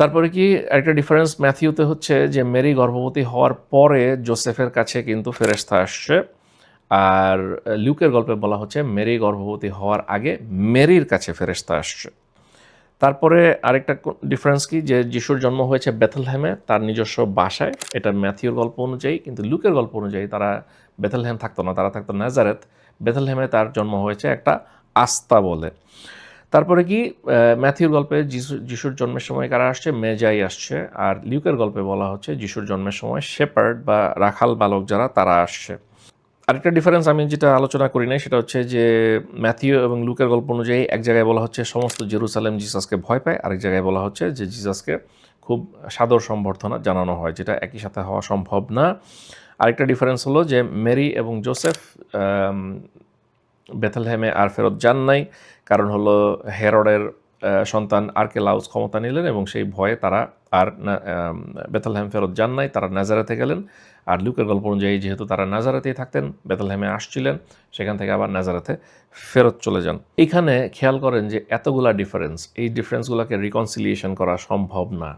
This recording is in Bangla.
তারপরে কি একটা ডিফারেন্স ম্যাথিউতে হচ্ছে যে মেরি গর্ভবতী হওয়ার পরে জোসেফের কাছে কিন্তু ফেরেস্তা আসছে। আর লিউকের গল্পে বলা হচ্ছে মেরি গর্ভবতী হওয়ার আগে মেরির কাছে ফেরেস্তা আসছে। তারপরে আরেকটা ডিফারেন্স কি যে যিশুর জন্ম হয়েছে বেথলহ্যামে তার নিজস্ব বাসায়। এটা ম্যাথিউর গল্প অনুযায়ী, কিন্তু লুকের গল্প অনুযায়ী তারা বেথলহ্যাম থাকতো না, তারা থাকতো নাজারেথ। বেথলহ্যামে তার জন্ম হয়েছে একটা আস্তা বলে। তারপরে কি ম্যাথিউর গল্পে যিশু, যিশুর জন্মের সময় কারা আসছে? মেজাই আসছে। আর লিউকের গল্পে বলা হচ্ছে যিশুর জন্মের সময় শেপার্ড বা রাখাল বালক যারা, তারা আসছে। আরেকটা ডিফারেন্স আমি যেটা আলোচনা করি নাই, সেটা হচ্ছে যে ম্যাথিউ এবং লুকের গল্প অনুযায়ী এক জায়গায় বলা হচ্ছে সমস্ত জেরুসালেম জিসাসকে ভয় পায়, আরেক জায়গায় বলা হচ্ছে যে জিসাসকে খুব সাদর সম্বর্ধনা জানানো হয়, যেটা একই সাথে হওয়া সম্ভব না। আরেকটা ডিফারেন্স হলো যে মেরি এবং জোসেফ বেথলহেমে আর ফেরত যান নাই। কারণ হলো হেরডের সন্তান আর্কেলাউস ক্ষমতা নিলেন এবং সেই ভয়ে তারা আর আম, ফেরত যান নাই তারা নাজারাতে গেলেন। আর লুকের গল্প অনুযায়ী যেহেতু তারা নাজারাতেই থাকতেন বেথলহেমে আসছিলেন সেখান থেকে আবার নাজারাতে ফেরত চলে যান। এখানে খেয়াল করেন যে এতগুলা ডিফারেন্স এই ডিফারেন্সগুলোকে রিকনসিলিয়েশন করা সম্ভব না।